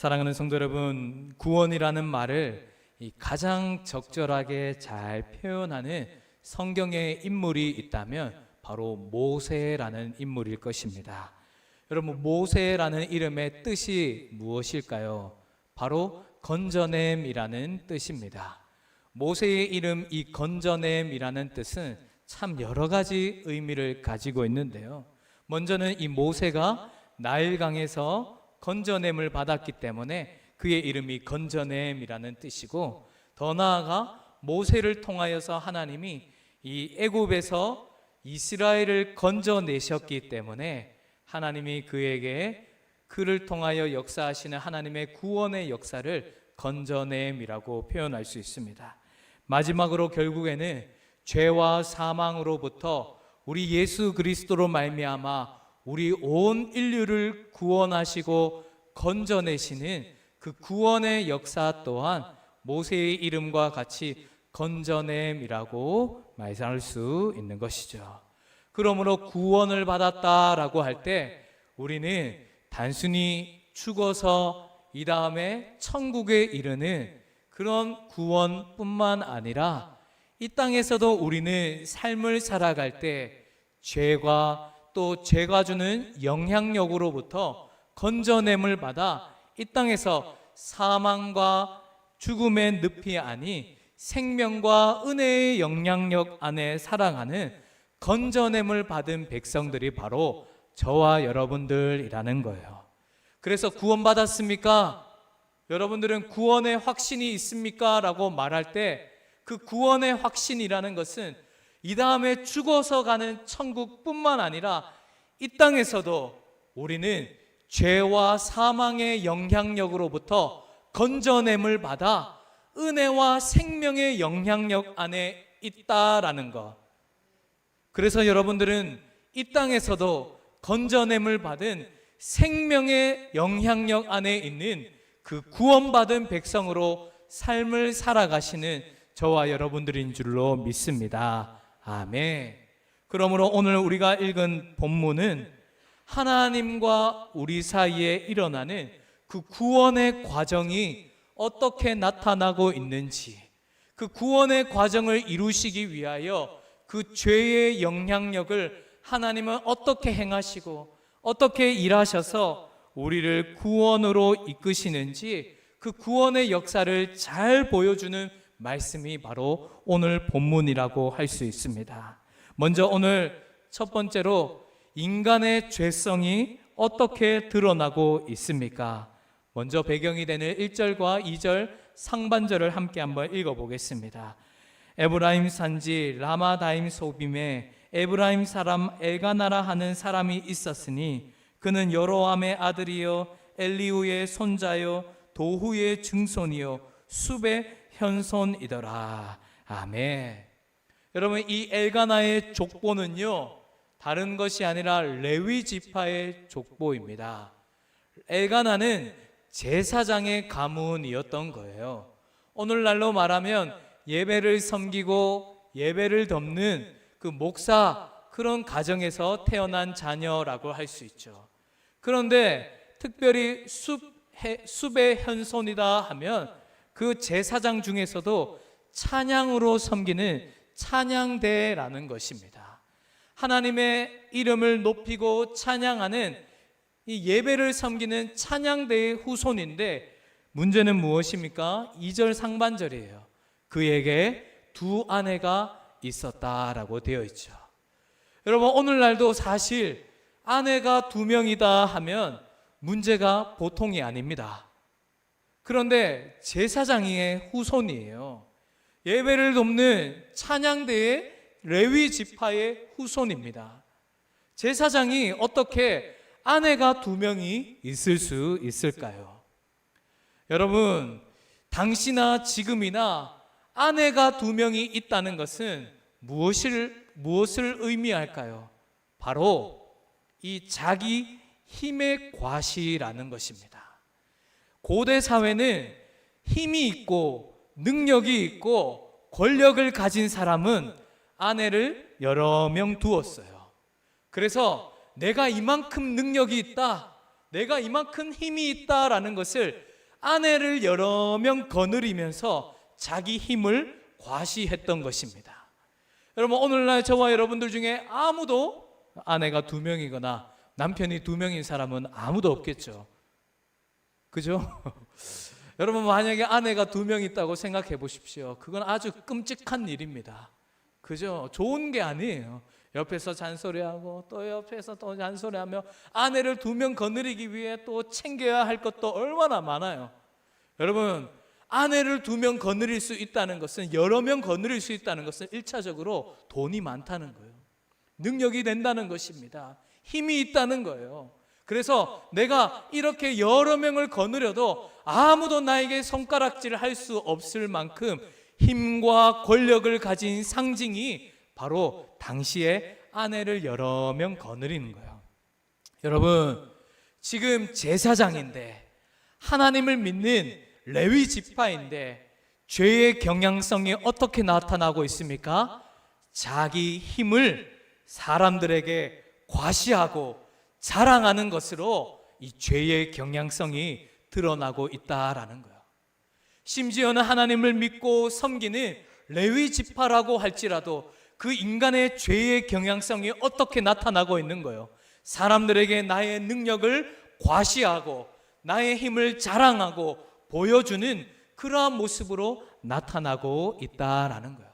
사랑하는 성도 여러분, 구원이라는 말을 이 가장 적절하게 잘 표현하는 성경의 인물이 있다면 바로 모세라는 인물일 것입니다. 여러분, 모세라는 이름의 뜻이 무엇일까요? 바로 건져냄이라는 뜻입니다. 모세의 이름 이 건져냄이라는 뜻은 참 여러 가지 의미를 가지고 있는데요. 먼저는 이 모세가 나일강에서 건져냄을 받았기 때문에 그의 이름이 건져냄이라는 뜻이고 더 나아가 모세를 통하여서 하나님이 이 애굽에서 이스라엘을 건져내셨기 때문에 하나님이 그에게 그를 통하여 역사하시는 하나님의 구원의 역사를 건져냄이라고 표현할 수 있습니다. 마지막으로 결국에는 죄와 사망으로부터 우리 예수 그리스도로 말미암아 우리 온 인류를 구원하시고 건져내시는 그 구원의 역사 또한 모세의 이름과 같이 건져냄이라고 말할 수 있는 것이죠. 그러므로 구원을 받았다라고 할 때 우리는 단순히 죽어서 이 다음에 천국에 이르는 그런 구원뿐만 아니라 이 땅에서도 우리는 삶을 살아갈 때 죄가 또 죄가 주는 영향력으로부터 건져냄을 받아 이 땅에서 사망과 죽음의 늪이 아니 생명과 은혜의 영향력 안에 살아가는 건져냄을 받은 백성들이 바로 저와 여러분들이라는 거예요. 그래서 구원받았습니까? 여러분들은 구원의 확신이 있습니까? 라고 말할 때 그 구원의 확신이라는 것은 이 다음에 죽어서 가는 천국뿐만 아니라 이 땅에서도 우리는 죄와 사망의 영향력으로부터 건져냄을 받아 은혜와 생명의 영향력 안에 있다라는 것. 그래서 여러분들은 이 땅에서도 건져냄을 받은 생명의 영향력 안에 있는 그 구원받은 백성으로 삶을 살아가시는 저와 여러분들인 줄로 믿습니다. 아멘. 그러므로 오늘 우리가 읽은 본문은 하나님과 우리 사이에 일어나는 그 구원의 과정이 어떻게 나타나고 있는지, 그 구원의 과정을 이루시기 위하여 그 죄의 영향력을 하나님은 어떻게 행하시고 어떻게 일하셔서 우리를 구원으로 이끄시는지 그 구원의 역사를 잘 보여주는 말씀이 바로 오늘 본문이라고 할 수 있습니다. 먼저 오늘 첫 번째로 인간의 죄성이 어떻게 드러나고 있습니까? 먼저 배경이 되는 1절과 2절 상반절을 함께 한번 읽어 보겠습니다. 에브라임 산지 라마다임 소빔에 에브라임 사람 엘가나라 하는 사람이 있었으니 그는 여로함의 아들이요 엘리우의 손자요 도후의 증손이요 숲의 현손이더라. 아멘. 여러분 이 엘가나의 족보는요 다른 것이 아니라 레위 지파의 족보입니다. 엘가나는 제사장의 가문이었던 거예요. 오늘날로 말하면 예배를 섬기고 예배를 덮는 그 목사 그런 가정에서 태어난 자녀라고 할 수 있죠. 그런데 특별히 숲, 숲의 현손이다 하면 그 제사장 중에서도 찬양으로 섬기는 찬양대라는 것입니다. 하나님의 이름을 높이고 찬양하는 이 예배를 섬기는 찬양대의 후손인데 문제는 무엇입니까? 2절 상반절이에요. 그에게 두 아내가 있었다라고 되어 있죠. 여러분 오늘날도 사실 아내가 두 명이다 하면 문제가 보통이 아닙니다. 그런데 제사장의 후손이에요. 예배를 돕는 찬양대의 레위 지파의 후손입니다. 제사장이 어떻게 아내가 두 명이 있을 수 있을까요? 여러분, 당시나 지금이나 아내가 두 명이 있다는 것은 무엇을, 무엇을 의미할까요? 바로 이 자기 힘의 과시라는 것입니다. 고대 사회는 힘이 있고 능력이 있고 권력을 가진 사람은 아내를 여러 명 두었어요. 그래서 내가 이만큼 능력이 있다, 내가 이만큼 힘이 있다라는 것을 아내를 여러 명 거느리면서 자기 힘을 과시했던 것입니다. 여러분 오늘날 저와 여러분들 중에 아무도 아내가 두 명이거나 남편이 두 명인 사람은 아무도 없겠죠. 그죠? 여러분 만약에 아내가 두 명 있다고 생각해 보십시오. 그건 아주 끔찍한 일입니다. 그죠? 좋은 게 아니에요. 옆에서 잔소리하고 또 옆에서 또 잔소리하며 아내를 두 명 거느리기 위해 또 챙겨야 할 것도 얼마나 많아요. 여러분 아내를 두 명 거느릴 수 있다는 것은 여러 명 거느릴 수 있다는 것은 일차적으로 돈이 많다는 거예요. 능력이 된다는 것입니다. 힘이 있다는 거예요. 그래서 내가 이렇게 여러 명을 거느려도 아무도 나에게 손가락질을 할 수 없을 만큼 힘과 권력을 가진 상징이 바로 당시에 아내를 여러 명 거느리는 거예요. 여러분, 지금 제사장인데 하나님을 믿는 레위 지파인데 죄의 경향성이 어떻게 나타나고 있습니까? 자기 힘을 사람들에게 과시하고 자랑하는 것으로 이 죄의 경향성이 드러나고 있다라는 거예요. 심지어는 하나님을 믿고 섬기는 레위 지파라고 할지라도 그 인간의 죄의 경향성이 어떻게 나타나고 있는 거예요. 사람들에게 나의 능력을 과시하고 나의 힘을 자랑하고 보여주는 그러한 모습으로 나타나고 있다라는 거예요.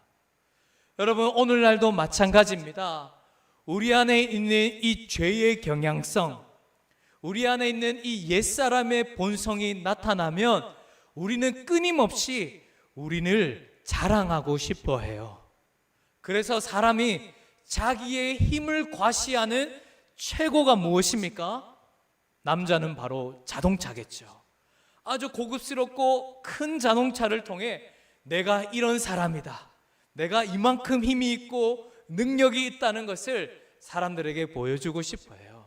여러분 오늘날도 마찬가지입니다. 우리 안에 있는 이 죄의 경향성, 우리 안에 있는 이 옛사람의 본성이 나타나면 우리는 끊임없이 우리를 자랑하고 싶어 해요. 그래서 사람이 자기의 힘을 과시하는 최고가 무엇입니까? 남자는 바로 자동차겠죠. 아주 고급스럽고 큰 자동차를 통해 내가 이런 사람이다. 내가 이만큼 힘이 있고 능력이 있다는 것을 사람들에게 보여주고 싶어요.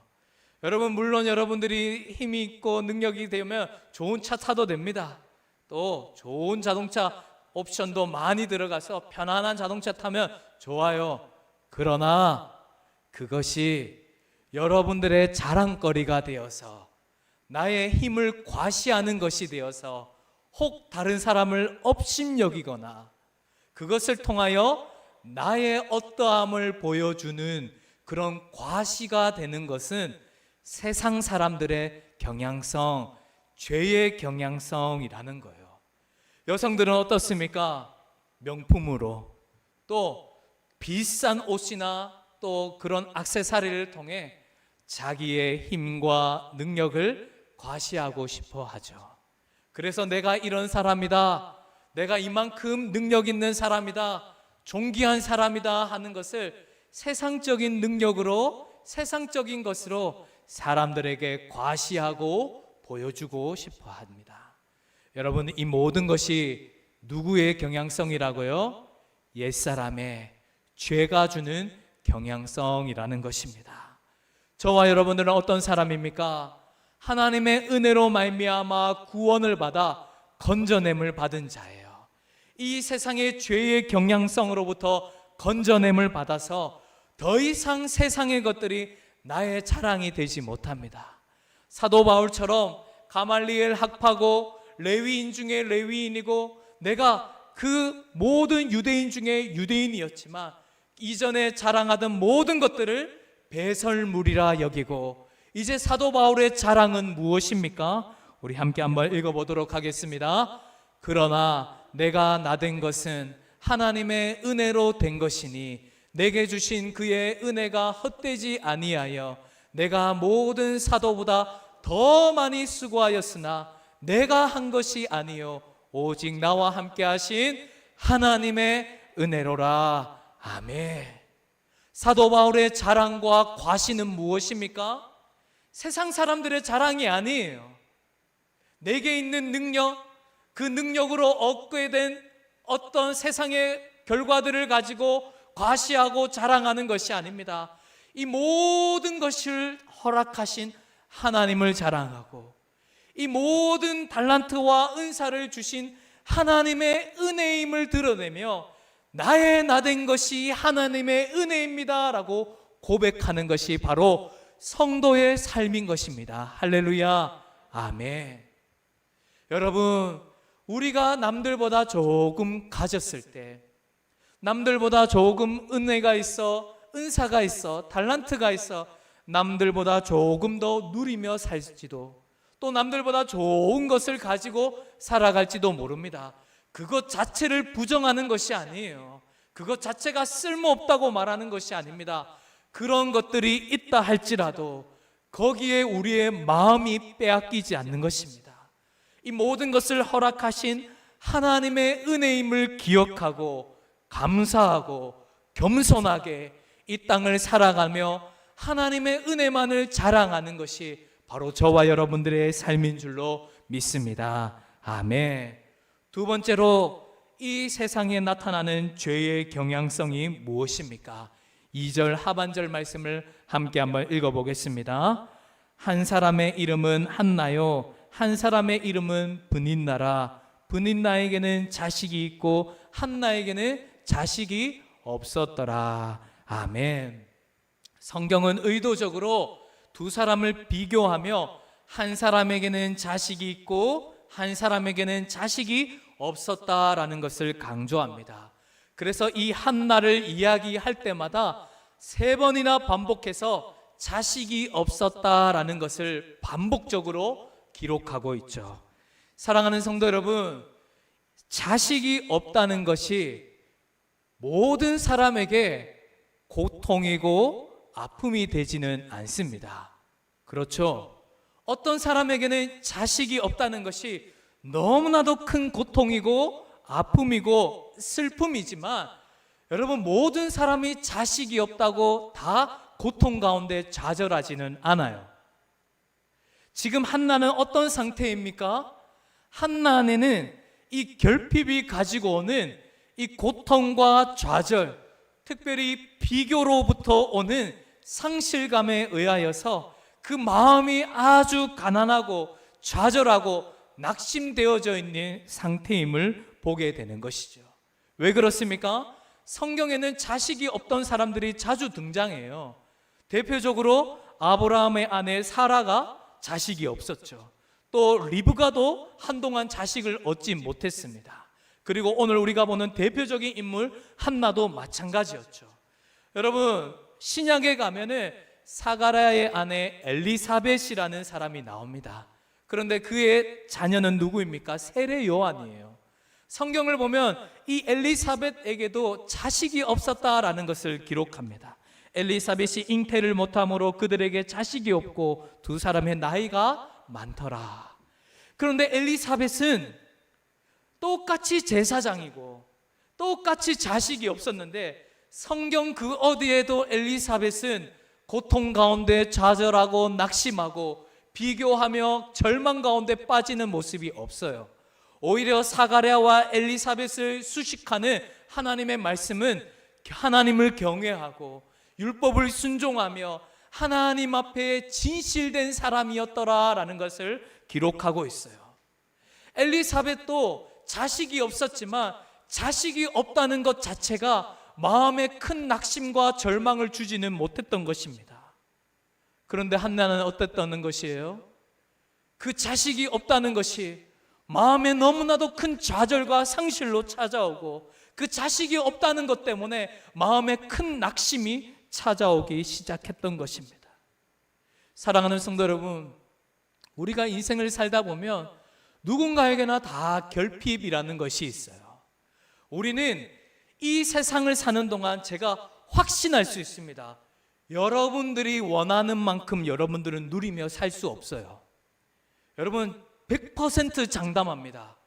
여러분 물론 여러분들이 힘이 있고 능력이 되면 좋은 차 타도 됩니다. 또 좋은 자동차 옵션도 많이 들어가서 편안한 자동차 타면 좋아요. 그러나 그것이 여러분들의 자랑거리가 되어서 나의 힘을 과시하는 것이 되어서 혹 다른 사람을 업신여기거나 그것을 통하여 나의 어떠함을 보여주는 그런 과시가 되는 것은 세상 사람들의 경향성, 죄의 경향성이라는 거예요. 여성들은 어떻습니까? 명품으로 또 비싼 옷이나 또 그런 악세사리를 통해 자기의 힘과 능력을 과시하고 싶어 하죠. 그래서 내가 이런 사람이다. 내가 이만큼 능력 있는 사람이다. 존귀한 사람이다 하는 것을 세상적인 능력으로 세상적인 것으로 사람들에게 과시하고 보여주고 싶어 합니다. 여러분 이 모든 것이 누구의 경향성이라고요? 옛사람의 죄가 주는 경향성이라는 것입니다. 저와 여러분들은 어떤 사람입니까? 하나님의 은혜로 말미암아 구원을 받아 건져냄을 받은 자예요. 이 세상의 죄의 경향성으로부터 건져냄을 받아서 더 이상 세상의 것들이 나의 자랑이 되지 못합니다. 사도 바울처럼 가말리엘 학파고 레위인 중에 레위인이고 내가 그 모든 유대인 중에 유대인이었지만 이전에 자랑하던 모든 것들을 배설물이라 여기고 이제 사도 바울의 자랑은 무엇입니까? 우리 함께 한번 읽어보도록 하겠습니다. 그러나 내가 나 된 것은 하나님의 은혜로 된 것이니 내게 주신 그의 은혜가 헛되지 아니하여 내가 모든 사도보다 더 많이 수고하였으나 내가 한 것이 아니요 오직 나와 함께 하신 하나님의 은혜로라 아멘. 사도 바울의 자랑과 과시는 무엇입니까? 세상 사람들의 자랑이 아니에요. 내게 있는 능력, 그 능력으로 얻게 된 어떤 세상의 결과들을 가지고 과시하고 자랑하는 것이 아닙니다. 이 모든 것을 허락하신 하나님을 자랑하고 이 모든 달란트와 은사를 주신 하나님의 은혜임을 드러내며 나의 나된 것이 하나님의 은혜입니다라고 고백하는 것이 바로 성도의 삶인 것입니다. 할렐루야. 아멘. 여러분, 우리가 남들보다 조금 가졌을 때, 남들보다 조금 은혜가 있어, 은사가 있어, 달란트가 있어, 남들보다 조금 더 누리며 살지도, 또 남들보다 좋은 것을 가지고 살아갈지도 모릅니다. 그것 자체를 부정하는 것이 아니에요. 그것 자체가 쓸모없다고 말하는 것이 아닙니다. 그런 것들이 있다 할지라도 거기에 우리의 마음이 빼앗기지 않는 것입니다. 이 모든 것을 허락하신 하나님의 은혜임을 기억하고 감사하고 겸손하게 이 땅을 살아가며 하나님의 은혜만을 자랑하는 것이 바로 저와 여러분들의 삶인 줄로 믿습니다. 아멘. 두 번째로 이 세상에 나타나는 죄의 경향성이 무엇입니까? 2절 하반절 말씀을 함께 한번 읽어보겠습니다. 한 사람의 이름은 한나요. 한 사람의 이름은 브닌나라. 브닌나에게는 자식이 있고 한나에게는 자식이 없었더라. 아멘. 성경은 의도적으로 두 사람을 비교하며 한 사람에게는 자식이 있고 한 사람에게는 자식이 없었다라는 것을 강조합니다. 그래서 이 한나를 이야기할 때마다 세 번이나 반복해서 자식이 없었다라는 것을 반복적으로 기록하고 있죠. 사랑하는 성도 여러분, 자식이 없다는 것이 모든 사람에게 고통이고 아픔이 되지는 않습니다. 그렇죠? 어떤 사람에게는 자식이 없다는 것이 너무나도 큰 고통이고 아픔이고 슬픔이지만 여러분 모든 사람이 자식이 없다고 다 고통 가운데 좌절하지는 않아요. 지금 한나는 어떤 상태입니까? 한나 안에는 이 결핍이 가지고 오는 이 고통과 좌절, 특별히 비교로부터 오는 상실감에 의하여서 그 마음이 아주 가난하고 좌절하고 낙심되어져 있는 상태임을 보게 되는 것이죠. 왜 그렇습니까? 성경에는 자식이 없던 사람들이 자주 등장해요. 대표적으로 아브라함의 아내 사라가 자식이 없었죠. 또 리브가도 한동안 자식을 얻지 못했습니다. 그리고 오늘 우리가 보는 대표적인 인물 한나도 마찬가지였죠. 여러분 신약에 가면은 사가라의 아내 엘리사벳이라는 사람이 나옵니다. 그런데 그의 자녀는 누구입니까? 세례 요한이에요. 성경을 보면 이 엘리사벳에게도 자식이 없었다라는 것을 기록합니다. 엘리사벳이 잉태를 못함으로 그들에게 자식이 없고 두 사람의 나이가 많더라. 그런데 엘리사벳은 똑같이 제사장이고 똑같이 자식이 없었는데 성경 그 어디에도 엘리사벳은 고통 가운데 좌절하고 낙심하고 비교하며 절망 가운데 빠지는 모습이 없어요. 오히려 사가랴와 엘리사벳을 수식하는 하나님의 말씀은 하나님을 경외하고 율법을 순종하며 하나님 앞에 진실된 사람이었더라라는 것을 기록하고 있어요. 엘리사벳도 자식이 없었지만 자식이 없다는 것 자체가 마음에 큰 낙심과 절망을 주지는 못했던 것입니다. 그런데 한나는 어땠다는 것이에요? 그 자식이 없다는 것이 마음에 너무나도 큰 좌절과 상실로 찾아오고 그 자식이 없다는 것 때문에 마음에 큰 낙심이 찾아오기 시작했던 것입니다. 사랑하는 성도 여러분, 우리가 인생을 살다 보면 누군가에게나 다 결핍이라는 것이 있어요. 우리는 이 세상을 사는 동안 제가 확신할 수 있습니다. 여러분들이 원하는 만큼 여러분들은 누리며 살 수 없어요. 여러분 100% 장담합니다.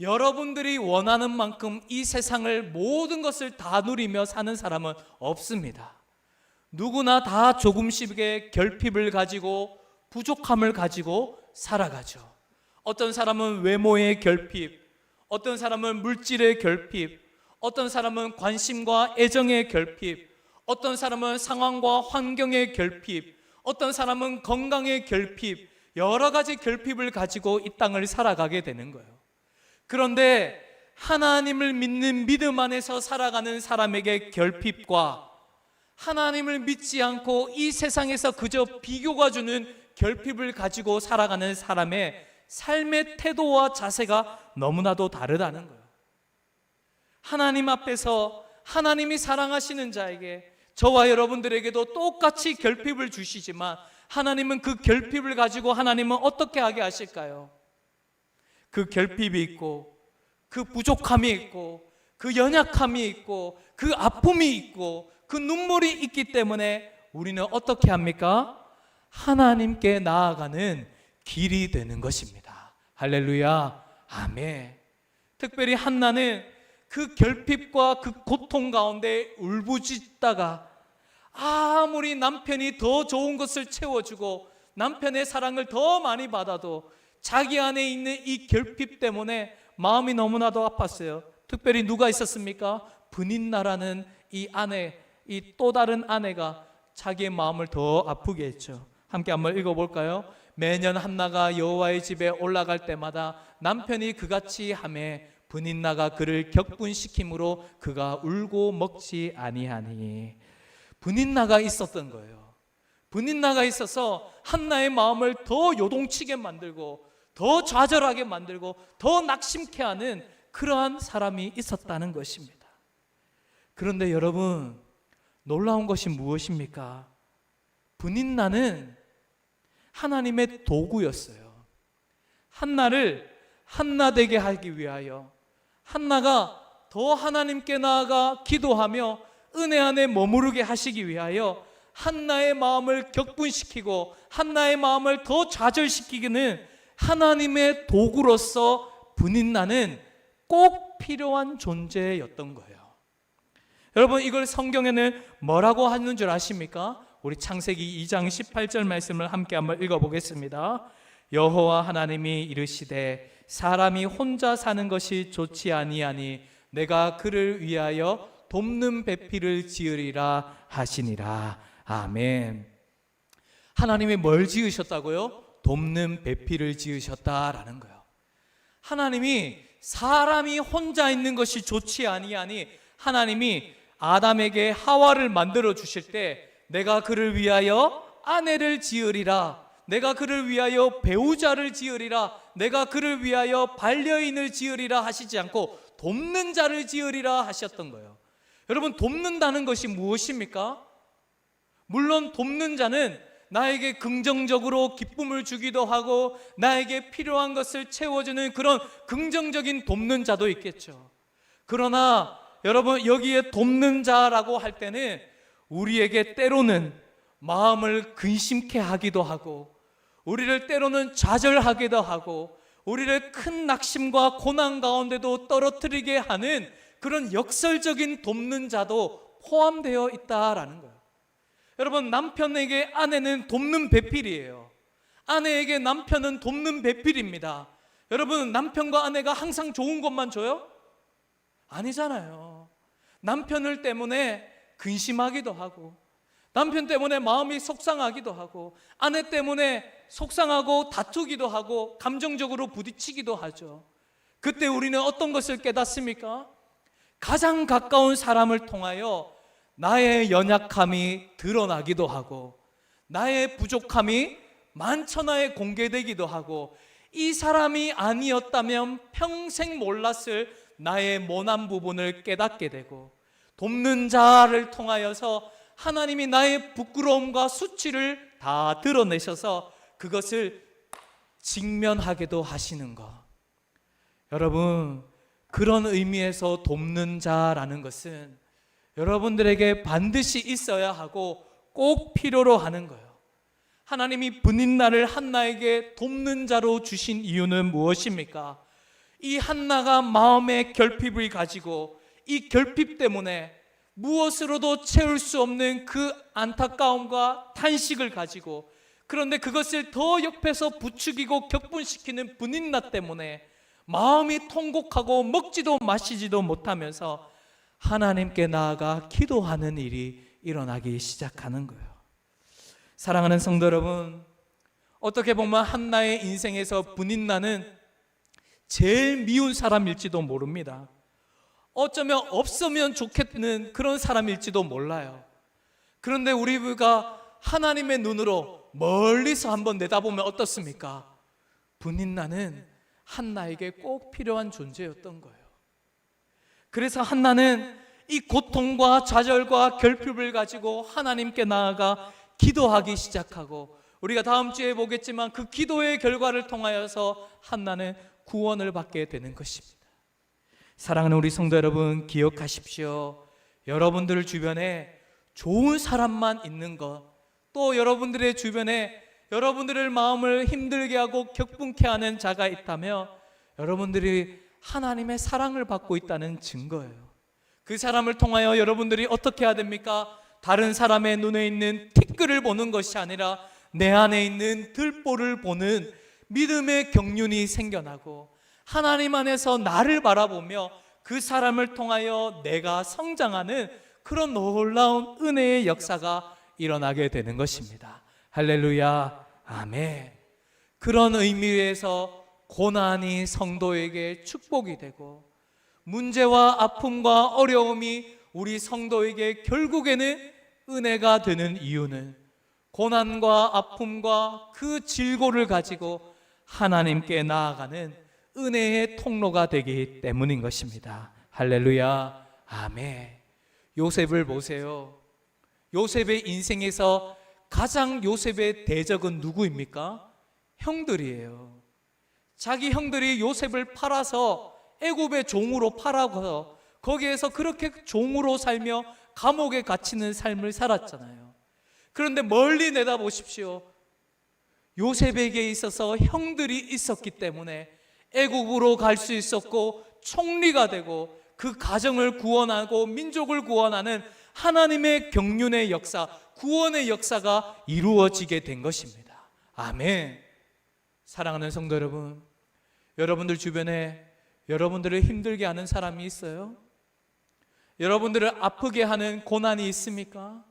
여러분들이 원하는 만큼 이 세상을 모든 것을 다 누리며 사는 사람은 없습니다. 누구나 다 조금씩의 결핍을 가지고 부족함을 가지고 살아가죠. 어떤 사람은 외모의 결핍, 어떤 사람은 물질의 결핍, 어떤 사람은 관심과 애정의 결핍, 어떤 사람은 상황과 환경의 결핍, 어떤 사람은 건강의 결핍, 여러 가지 결핍을 가지고 이 땅을 살아가게 되는 거예요. 그런데 하나님을 믿는 믿음 안에서 살아가는 사람에게 결핍과 하나님을 믿지 않고 이 세상에서 그저 비교가 주는 결핍을 가지고 살아가는 사람의 삶의 태도와 자세가 너무나도 다르다는 거예요. 하나님 앞에서 하나님이 사랑하시는 자에게 저와 여러분들에게도 똑같이 결핍을 주시지만 하나님은 그 결핍을 가지고 하나님은 어떻게 하게 하실까요? 그 결핍이 있고 그 부족함이 있고 그 연약함이 있고 그 아픔이 있고 그 눈물이 있기 때문에 우리는 어떻게 합니까? 하나님께 나아가는 길이 되는 것입니다. 할렐루야. 아멘. 특별히 한나는 그 결핍과 그 고통 가운데 울부짖다가 아무리 남편이 더 좋은 것을 채워주고 남편의 사랑을 더 많이 받아도 자기 안에 있는 이 결핍 때문에 마음이 너무나도 아팠어요. 특별히 누가 있었습니까? 분인나라는 이 아내, 이 또 다른 아내가 자기의 마음을 더 아프게 했죠. 함께 한번 읽어볼까요? 매년 한나가 여호와의 집에 올라갈 때마다 남편이 그같이 함에 분인나가 그를 격분시킴으로 그가 울고 먹지 아니하니 분인나가 있었던 거예요. 분인나가 있어서 한나의 마음을 더 요동치게 만들고 더 좌절하게 만들고 더 낙심케 하는 그러한 사람이 있었다는 것입니다. 그런데 여러분 놀라운 것이 무엇입니까? 분인나는 하나님의 도구였어요. 한나를 한나 되게 하기 위하여 한나가 더 하나님께 나아가 기도하며 은혜 안에 머무르게 하시기 위하여 한나의 마음을 격분시키고 한나의 마음을 더 좌절시키기는 하나님의 도구로서 분인나는 꼭 필요한 존재였던 거예요. 여러분 이걸 성경에는 뭐라고 하는 줄 아십니까? 우리 창세기 2장 18절 말씀을 함께 한번 읽어보겠습니다. 여호와 하나님이 이르시되 사람이 혼자 사는 것이 좋지 아니하니 내가 그를 위하여 돕는 배필을 지으리라 하시니라. 아멘. 하나님이 뭘 지으셨다고요? 돕는 배필을 지으셨다라는 거예요. 하나님이 사람이 혼자 있는 것이 좋지 아니하니 하나님이 아담에게 하와를 만들어 주실 때 내가 그를 위하여 아내를 지으리라 내가 그를 위하여 배우자를 지으리라 내가 그를 위하여 반려인을 지으리라 하시지 않고 돕는 자를 지으리라 하셨던 거예요. 여러분 돕는다는 것이 무엇입니까? 물론 돕는 자는 나에게 긍정적으로 기쁨을 주기도 하고 나에게 필요한 것을 채워주는 그런 긍정적인 돕는 자도 있겠죠. 그러나 여러분 여기에 돕는 자라고 할 때는 우리에게 때로는 마음을 근심케 하기도 하고 우리를 때로는 좌절하기도 하고 우리를 큰 낙심과 고난 가운데도 떨어뜨리게 하는 그런 역설적인 돕는 자도 포함되어 있다라는 거예요. 여러분 남편에게 아내는 돕는 배필이에요. 아내에게 남편은 돕는 배필입니다. 여러분 남편과 아내가 항상 좋은 것만 줘요? 아니잖아요. 남편을 때문에 근심하기도 하고 남편 때문에 마음이 속상하기도 하고 아내 때문에 속상하고 다투기도 하고 감정적으로 부딪히기도 하죠. 그때 우리는 어떤 것을 깨닫습니까? 가장 가까운 사람을 통하여 나의 연약함이 드러나기도 하고 나의 부족함이 만천하에 공개되기도 하고 이 사람이 아니었다면 평생 몰랐을 나의 모난 부분을 깨닫게 되고 돕는 자를 통하여서 하나님이 나의 부끄러움과 수치를 다 드러내셔서 그것을 직면하게도 하시는 것. 여러분, 그런 의미에서 돕는 자라는 것은 여러분들에게 반드시 있어야 하고 꼭 필요로 하는 거예요. 하나님이 분인 나를 한나에게 돕는 자로 주신 이유는 무엇입니까? 이 한나가 마음의 결핍을 가지고 이 결핍 때문에 무엇으로도 채울 수 없는 그 안타까움과 탄식을 가지고 그런데 그것을 더 옆에서 부추기고 격분시키는 분인나 때문에 마음이 통곡하고 먹지도 마시지도 못하면서 하나님께 나아가 기도하는 일이 일어나기 시작하는 거예요. 사랑하는 성도 여러분, 어떻게 보면 한나의 인생에서 분인나는 제일 미운 사람일지도 모릅니다. 어쩌면 없으면 좋겠는 그런 사람일지도 몰라요. 그런데 우리가 하나님의 눈으로 멀리서 한번 내다보면 어떻습니까? 분인나는 한나에게 꼭 필요한 존재였던 거예요. 그래서 한나는 이 고통과 좌절과 결핍을 가지고 하나님께 나아가 기도하기 시작하고 우리가 다음 주에 보겠지만 그 기도의 결과를 통하여서 한나는 구원을 받게 되는 것입니다. 사랑하는 우리 성도 여러분 기억하십시오. 여러분들 주변에 좋은 사람만 있는 것, 또 여러분들의 주변에 여러분들의 마음을 힘들게 하고 격분케 하는 자가 있다면 여러분들이 하나님의 사랑을 받고 있다는 증거예요. 그 사람을 통하여 여러분들이 어떻게 해야 됩니까? 다른 사람의 눈에 있는 티끌을 보는 것이 아니라 내 안에 있는 들보를 보는 믿음의 경륜이 생겨나고 하나님 안에서 나를 바라보며 그 사람을 통하여 내가 성장하는 그런 놀라운 은혜의 역사가 일어나게 되는 것입니다. 할렐루야. 아멘. 그런 의미에서 고난이 성도에게 축복이 되고 문제와 아픔과 어려움이 우리 성도에게 결국에는 은혜가 되는 이유는 고난과 아픔과 그 질고를 가지고 하나님께 나아가는 은혜의 통로가 되기 때문인 것입니다. 할렐루야. 아멘. 요셉을 보세요. 요셉의 인생에서 가장 요셉의 대적은 누구입니까? 형들이에요. 자기 형들이 요셉을 팔아서 애굽의 종으로 팔아서 거기에서 그렇게 종으로 살며 감옥에 갇히는 삶을 살았잖아요. 그런데 멀리 내다보십시오. 요셉에게 있어서 형들이 있었기 때문에 애국으로 갈 수 있었고 총리가 되고 그 가정을 구원하고 민족을 구원하는 하나님의 경륜의 역사, 구원의 역사가 이루어지게 된 것입니다. 아멘. 사랑하는 성도 여러분, 여러분들 주변에 여러분들을 힘들게 하는 사람이 있어요? 여러분들을 아프게 하는 고난이 있습니까?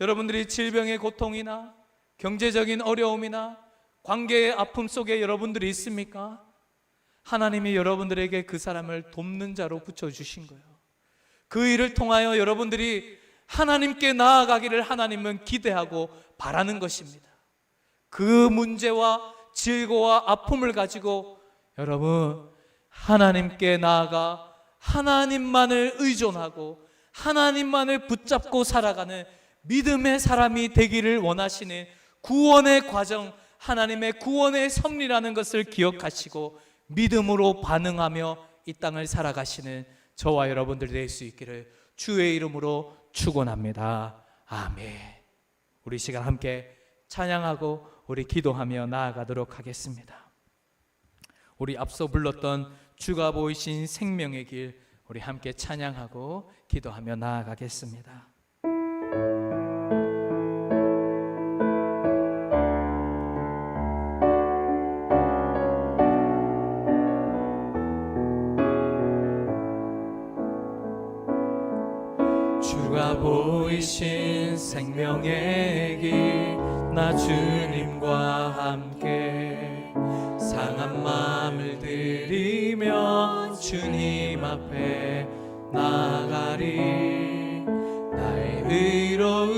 여러분들이 질병의 고통이나 경제적인 어려움이나 관계의 아픔 속에 여러분들이 있습니까? 하나님이 여러분들에게 그 사람을 돕는 자로 붙여주신 거예요. 그 일을 통하여 여러분들이 하나님께 나아가기를 하나님은 기대하고 바라는 것입니다. 그 문제와 질고와 아픔을 가지고 여러분 하나님께 나아가 하나님만을 의존하고 하나님만을 붙잡고 살아가는 믿음의 사람이 되기를 원하시는 구원의 과정, 하나님의 구원의 섭리라는 것을 기억하시고 믿음으로 반응하며 이 땅을 살아가시는 저와 여러분들 될 수 있기를 주의 이름으로 축원합니다. 아멘. 우리 시간 함께 찬양하고 우리 기도하며 나아가도록 하겠습니다. 우리 앞서 불렀던 주가 보이신 생명의 길 우리 함께 찬양하고 기도하며 나아가겠습니다. 이신 생명의 길 나 주님과 함께 상한 마음을 들이며 주님 앞에 나가리. 나의 의로움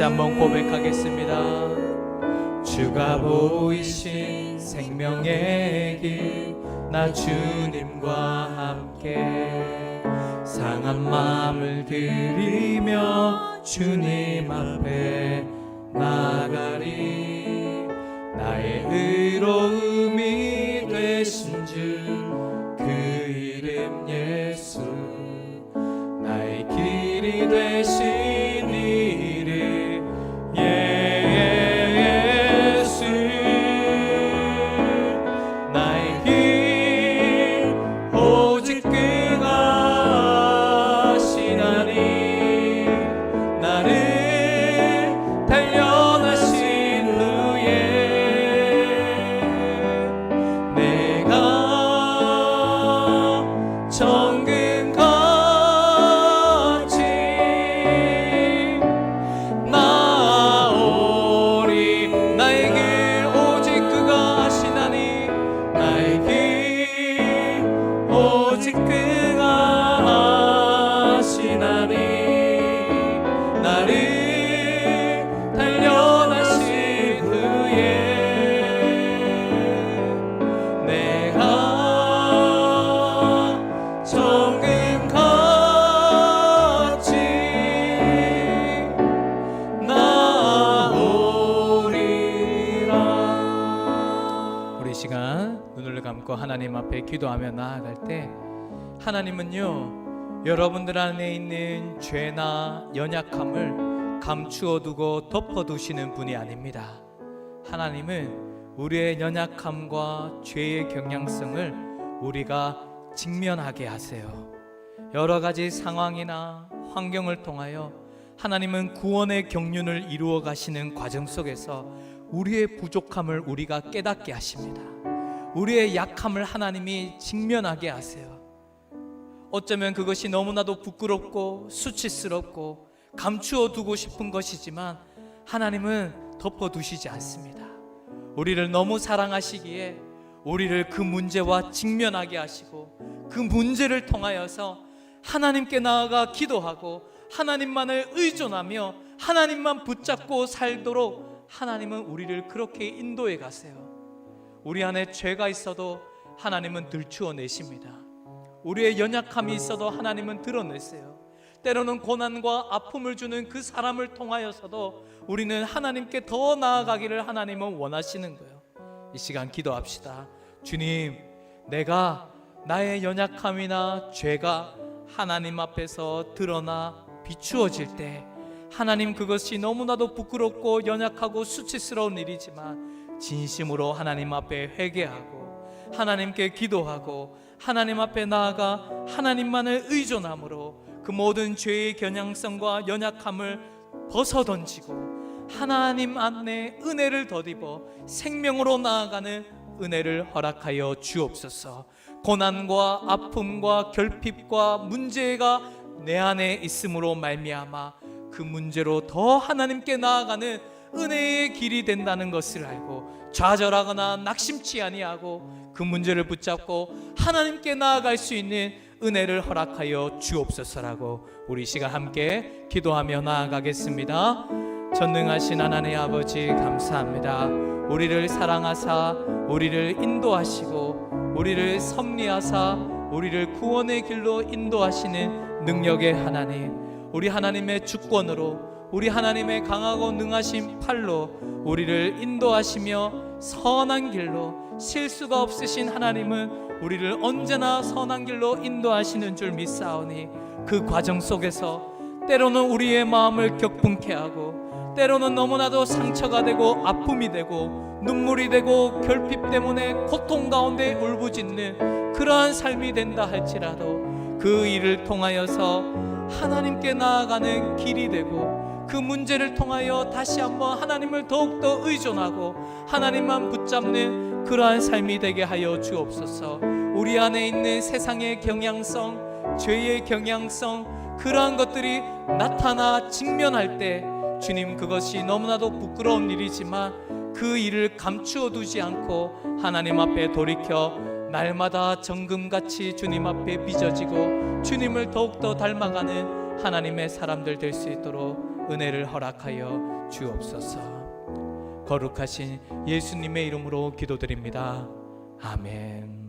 다시 한번 고백하겠습니다. 주가 보이신 생명의 길 나 주님과 함께 상한 마음을 들이며 주님 앞에 나가리. 나의 의로움이 되신 주 그 이름 예 안고 하나님 앞에 기도하며 나아갈 때 하나님은요 여러분들 안에 있는 죄나 연약함을 감추어 두고 덮어 두시는 분이 아닙니다. 하나님은 우리의 연약함과 죄의 경향성을 우리가 직면하게 하세요. 여러 가지 상황이나 환경을 통하여 하나님은 구원의 경륜을 이루어 가시는 과정 속에서 우리의 부족함을 우리가 깨닫게 하십니다. 우리의 약함을 하나님이 직면하게 하세요. 어쩌면 그것이 너무나도 부끄럽고 수치스럽고 감추어 두고 싶은 것이지만 하나님은 덮어 두시지 않습니다. 우리를 너무 사랑하시기에 우리를 그 문제와 직면하게 하시고 그 문제를 통하여서 하나님께 나아가 기도하고 하나님만을 의존하며 하나님만 붙잡고 살도록 하나님은 우리를 그렇게 인도해 가세요. 우리 안에 죄가 있어도 하나님은 들추어 내십니다. 우리의 연약함이 있어도 하나님은 드러내세요. 때로는 고난과 아픔을 주는 그 사람을 통하여서도 우리는 하나님께 더 나아가기를 하나님은 원하시는 거예요. 이 시간 기도합시다. 주님, 내가 나의 연약함이나 죄가 하나님 앞에서 드러나 비추어질 때 하나님 그것이 너무나도 부끄럽고 연약하고 수치스러운 일이지만 진심으로 하나님 앞에 회개하고 하나님께 기도하고 하나님 앞에 나아가 하나님만을 의존함으로 그 모든 죄의 겨냥성과 연약함을 벗어 던지고 하나님 안에 은혜를 덧입어 생명으로 나아가는 은혜를 허락하여 주옵소서. 고난과 아픔과 결핍과 문제가 내 안에 있음으로 말미암아 그 문제로 더 하나님께 나아가는 은혜의 길이 된다는 것을 알고 좌절하거나 낙심치 아니하고 그 문제를 붙잡고 하나님께 나아갈 수 있는 은혜를 허락하여 주옵소서라고 우리 시간 함께 기도하며 나아가겠습니다. 전능하신 하나님 아버지 감사합니다. 우리를 사랑하사 우리를 인도하시고 우리를 섭리하사 우리를 구원의 길로 인도하시는 능력의 하나님 우리 하나님의 주권으로 우리 하나님의 강하고 능하신 팔로 우리를 인도하시며 선한 길로 실수가 없으신 하나님은 우리를 언제나 선한 길로 인도하시는 줄 믿사오니 그 과정 속에서 때로는 우리의 마음을 격분케 하고 때로는 너무나도 상처가 되고 아픔이 되고 눈물이 되고 결핍 때문에 고통 가운데 울부짖는 그러한 삶이 된다 할지라도 그 일을 통하여서 하나님께 나아가는 길이 되고 그 문제를 통하여 다시 한번 하나님을 더욱더 의존하고 하나님만 붙잡는 그러한 삶이 되게 하여 주옵소서. 우리 안에 있는 세상의 경향성, 죄의 경향성 그러한 것들이 나타나 직면할 때 주님 그것이 너무나도 부끄러운 일이지만 그 일을 감추어 두지 않고 하나님 앞에 돌이켜 날마다 정금같이 주님 앞에 빚어지고 주님을 더욱더 닮아가는 하나님의 사람들 될 수 있도록 은혜를 허락하여 주옵소서. 거룩하신 예수님의 이름으로 기도드립니다. 아멘.